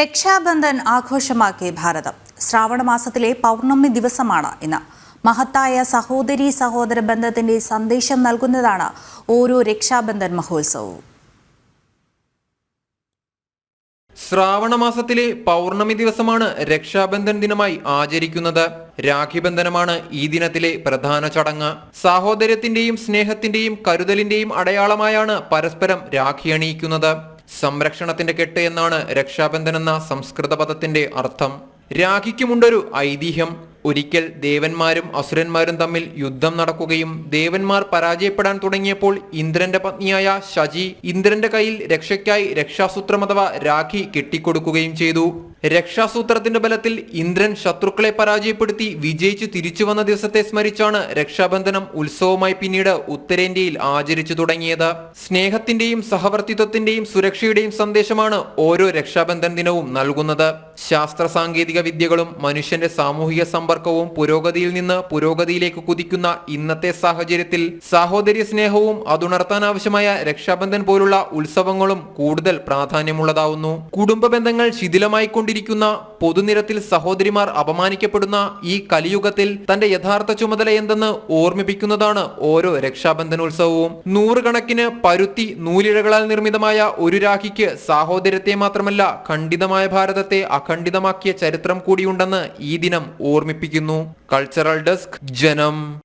രക്ഷാബന്ധൻ ആഘോഷമാക്കി ഭാരതം. ശ്രാവണ മാസത്തിലെ പൗർണമി ദിവസമാണ് ഇന്ന്. മഹത്തായ സഹോദരി സഹോദര ബന്ധത്തിന്റെ സന്ദേശം നൽകുന്നതാണ് ഓരോ രക്ഷാബന്ധൻ മഹോത്സവവും. ശ്രാവണ മാസത്തിലെ പൗർണമി ദിവസമാണ് രക്ഷാബന്ധൻ ദിനമായി ആചരിക്കുന്നത്. രാഖിബന്ധനമാണ് ഈ ദിനത്തിലെ പ്രധാന ചടങ്ങ്. സാഹോദര്യത്തിന്റെയും സ്നേഹത്തിന്റെയും കരുതലിന്റെയും അടയാളമായാണ് പരസ്പരം രാഖി അണിയിക്കുന്നത്. സംരക്ഷണത്തിന്റെ കെട്ട് എന്നാണ് രക്ഷാബന്ധൻ എന്ന സംസ്കൃത പദത്തിന്റെ അർത്ഥം. രാഖിക്കുമുണ്ടൊരു ഐതിഹ്യം. ഒരിക്കൽ ദേവന്മാരും അസുരന്മാരും തമ്മിൽ യുദ്ധം നടക്കുകയും ദേവന്മാർ പരാജയപ്പെടാൻ തുടങ്ങിയപ്പോൾ ഇന്ദ്രന്റെ പത്നിയായ ശചി ഇന്ദ്രന്റെ കയ്യിൽ രക്ഷയ്ക്കായി രക്ഷാസൂത്രം അഥവാ രാഖി കെട്ടിക്കൊടുക്കുകയും ചെയ്തു. രക്ഷാസൂത്രത്തിന്റെ ബലത്തിൽ ഇന്ദ്രൻ ശത്രുക്കളെ പരാജയപ്പെടുത്തി വിജയിച്ചു തിരിച്ചു വന്ന ദിവസത്തെ സ്മരിച്ചാണ് രക്ഷാബന്ധനം ഉത്സവമായി പിന്നീട് ഉത്തരേന്ത്യയിൽ ആചരിച്ചു തുടങ്ങിയത്. സ്നേഹത്തിന്റെയും സഹവർത്തിത്വത്തിന്റെയും സുരക്ഷയുടെയും സന്ദേശമാണ് ഓരോ രക്ഷാബന്ധൻ ദിനവും നൽകുന്നത്. ശാസ്ത്ര സാങ്കേതിക വിദ്യകളും മനുഷ്യന്റെ സാമൂഹിക സമ്പർക്കവും പുരോഗതിയിൽ നിന്ന് പുരോഗതിയിലേക്ക് കുതിക്കുന്ന ഇന്നത്തെ സാഹചര്യത്തിൽ സാഹോദര്യ സ്നേഹവും അതുണർത്താൻ ആവശ്യമായ രക്ഷാബന്ധൻ പോലുള്ള ഉത്സവങ്ങളും കൂടുതൽ പ്രാധാന്യമുള്ളതാവുന്നു. കുടുംബ ബന്ധങ്ങൾ ശിഥിലമായിക്കൊണ്ടിരിക്കുന്ന പൊതുനിരത്തിൽ സഹോദരിമാർ അപമാനിക്കപ്പെടുന്ന ഈ കലിയുഗത്തിൽ തന്റെ യഥാർത്ഥ ചുമതല എന്തെന്ന് ഓർമ്മിപ്പിക്കുന്നതാണ് ഓരോ രക്ഷാബന്ധനോത്സവവും. നൂറുകണക്കിന് പരുത്തി നൂലിഴകളാൽ നിർമ്മിതമായ ഒരു രാഖിക്ക് സാഹോദര്യത്തെ മാത്രമല്ല ഖണ്ഡിതമായ ഭാരതത്തെ അഖണ്ഡിതമാക്കിയ ചരിത്രം കൂടിയുണ്ടെന്ന് ഈ ദിനം ഓർമ്മിപ്പിക്കുന്നു. കൾച്ചറൽ ഡെസ്ക് ജനം.